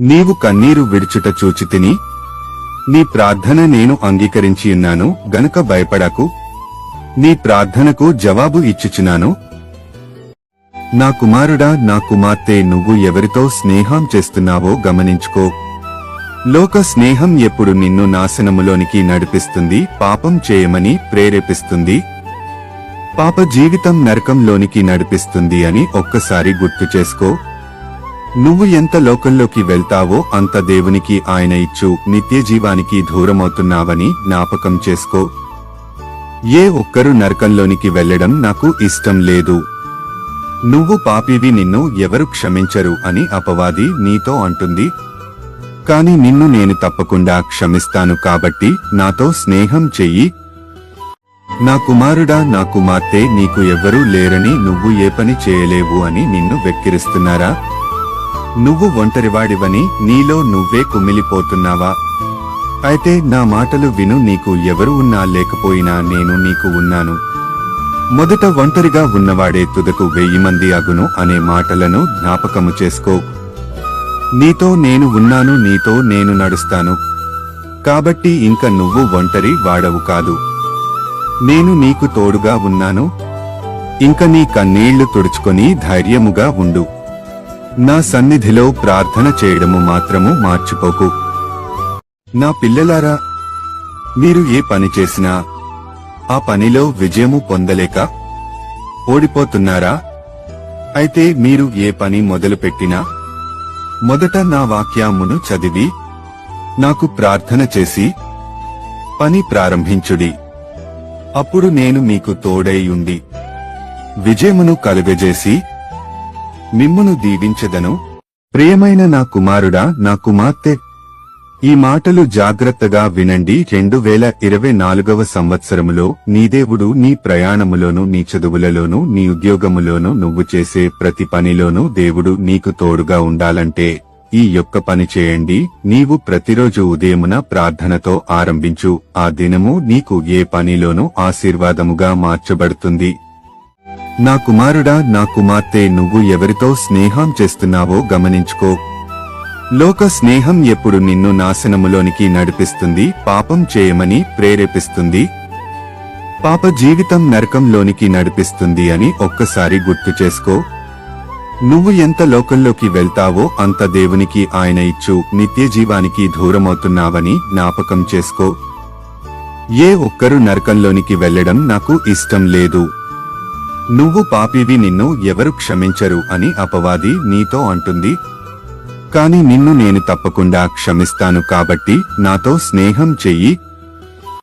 నీవు కన్నీరు విడుచుట చూచితిని నీ ప్రార్థన నేను అంగీకరించి ఉన్నాను గనుక భయపడకు. నీ ప్రార్థనకు జవాబు ఇచ్చుచున్నాను. నా కుమారుడా నా కుమార్తె నువ్వు ఎవరితో స్నేహం చేస్తున్నావో గమనించుకో. లోక స్నేహం ఎప్పుడు నిన్ను నాశనములోనికి నడిపిస్తుంది పాపం చేయమని ప్రేరేపిస్తుంది. పాప జీవితం నరకంలోనికి నడిపిస్తుంది అని ఒక్కసారి గుర్తు చేసుకో. నువ్వు ఎంత లోకంలోకి వెళ్తావో అంత దేవునికి ఆయన ఇచ్చు నిత్య జీవానికి దూరమవుతున్నావని జ్ఞాపకం చేసుకో. ఏ ఒక్కరు నరకంలోనికి వెళ్ళడం నాకు ఇష్టం లేదు. నువ్వు పాపివి నిన్ను ఎవరు క్షమించరు అని అపవాది నీతో అంటుంది. కాని నిన్ను నేను తప్పకుండా క్షమిస్తాను కాబట్టి నాతో స్నేహం చెయ్యి. నా కుమారుడా నా కుమార్తె నీకు ఎవ్వరూ లేరని నువ్వు ఏ పని చేయలేవు అని నిన్ను వెక్కిరిస్తున్నారా? నువ్వు ఒంటరివాడివని నీలో నువ్వే కుమిలిపోతున్నావా? అయితే నా మాటలు విను నీకు ఎవరు ఉన్నా లేకపోయినా నేను నీకు ఉన్నాను. మొదట ఒంటరిగా ఉన్నవాడే తుదకు వెయ్యి మంది అగును అనే మాటలను జ్ఞాపకము చేసుకో. నీతో నేను ఉన్నాను నీతో నేను నడుస్తాను. కాబట్టి ఇంక నువ్వు ఒంటరి వాడవు కాదు. నేను నీకు తోడుగా ఉన్నాను. ఇంక నీ కన్నీళ్ళు తుడుచుకొని ధైర్యముగా ఉండు. నా సన్నిధిలో ప్రార్థన చేయడము మాత్రము మార్చిపోకు నా పిల్లలారా మీరు ఏ పని చేసినా ఆ పనిలో విజయము పొందలేక ఓడిపోతున్నారా? అయితే మీరు ఏ పని మొదలుపెట్టినా మొదట నా వాక్యామును చదివి నాకు ప్రార్థన చేసి పని ప్రారంభించుడి. అప్పుడు నేను మీకు తోడై ఉండి విజయమును కలుగజేసి మిమ్మును దీవించెదను. ప్రియమైన నా కుమారుడా నా కుమార్తె ఈ మాటలు జాగ్రత్తగా వినండి. రెండు వేల ఇరవై నాలుగవ సంవత్సరములో నీ దేవుడు నీ ప్రయాణములోను నీ చదువులలోను నీ ఉద్యోగములోను నువ్వు చేసే ప్రతి పనిలోనూ దేవుడు నీకు తోడుగా ఉండాలంటే ఈ యొక్క పని చేయండి. నీవు ప్రతిరోజు ఉదయమున ప్రార్థనతో ఆరంభించు. ఆ దినము నీకు ఏ పనిలోనూ ఆశీర్వాదముగా మార్చబడుతుంది. నా కుమారుడా నా కుమార్తె నువ్వు ఎవరితో స్నేహం చేస్తున్నావో గమనించుకో. లోక స్నేహం ఎప్పుడు నిన్ను నాశనములోనికి నడిపిస్తుంది పాపం చేయమని ప్రేరేపిస్తుంది. పాప జీవితం నరకంలోనికి నడిపిస్తుంది అని ఒక్కసారి గుర్తు చేసుకో. నువ్వు ఎంత లోకంలోకి వెళ్తావో అంత దేవునికి ఆయన ఇచ్చు నిత్య జీవానికి దూరమవుతున్నావని జ్ఞాపకం చేసుకో. ఏ ఒక్కరు నరకంలోనికి వెళ్ళడం నాకు ఇష్టం లేదు. నువ్వు పాపివి నిన్ను ఎవరు క్షమించరు అని అపవాది నీతో అంటుంది. కాని నిన్ను నేను తప్పకుండా క్షమిస్తాను కాబట్టి నాతో స్నేహం చెయ్యి.